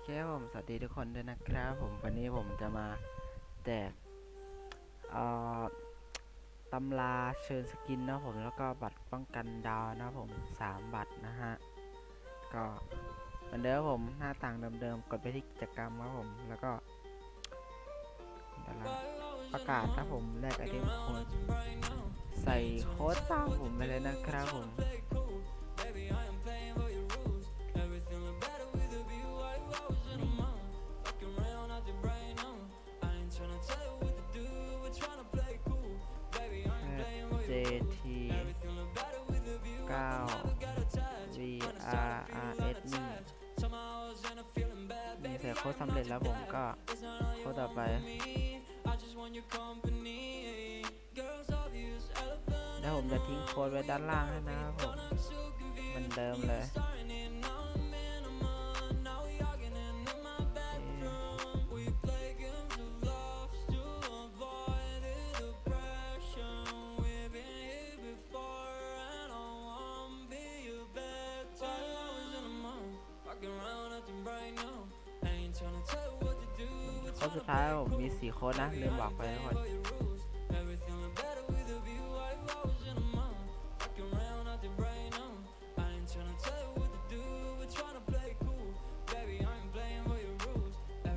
เครับผมสวัสดีทุกคนด้วยนะครับ ผมวันนี้ผมจะมาแจกตำราเชิญสกินนะผมแล้วก็บัตรป้องกันดาวนะผมสามบัตรนะฮะ ก็เหมือนเดิมผมหน้าต่างเดิมๆกดไปที่กิจกรรมครับผมแล้วก็เดี๋ยวเราประกาศนะผมแลกไอเทมโค้ดใส่โค้ดตามผมไปเลยนะครับผม T 9 VRRS นี่มีแต่โค้ดสำเร็จแล้วผมก็โค้ดต่อไป แล้วผมจะทิ้งโค้ดไว้ด้านล่างให้นะครับผมเหมันเดิมเลย ค้ดสุดท้ายผมมีสี่โค้ดนะลืมบอกไปทุกคน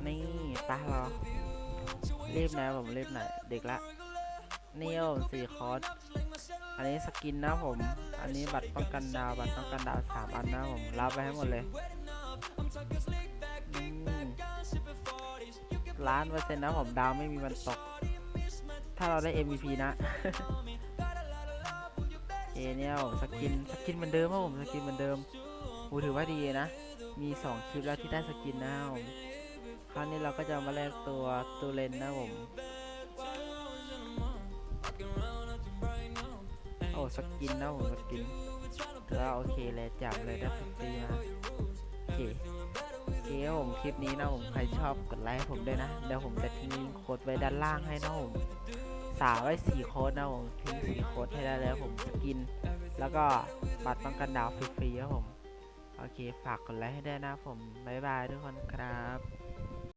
นี่ไปะเรารีบนะผมรีบหน่อยเด็กละนี่ผมสี่คอร์สอันนี้สกินนะผม อันนี้บัตรป้องกันดาว บัตรป้องกันดาวสามอันนะผมรับไปให้หมดเลย ล้านเปอร์เซ็นต์นะผมดาวไม่มีวันตก ถ้าเราได้ MVP นะเอเนี่ยผมสกินสกินเหมือนเดิมครับผมสกินเหมือนเดิมโอ้ถือว่าดีนะ มีสองคลิปแล้วที่ได้สกินนะครับผมคราวนี้เราก็จะมาแลกตัวตูเลนนะผมโอ้สกินนะผมสกินถือว่าโอเคเลยจับเลยได้ฟรีๆมา โอเคครับผมคลิปนี้นะผมใครชอบกดไลค์ผมด้วยนะ เดี๋ยวผมจะทิ้งโค้ดไว้ด้านล่างให้นะผมสาวไว้สี่โค้ดนะผมทิ้งสี่โค้ดให้ได้แล้วผมสกิน แล้วก็บัตรป้องกันดาวฟรีๆครับผม โอเคฝากกดไลค์ให้ด้วยนะผม บ๊ายบายทุกคนครับ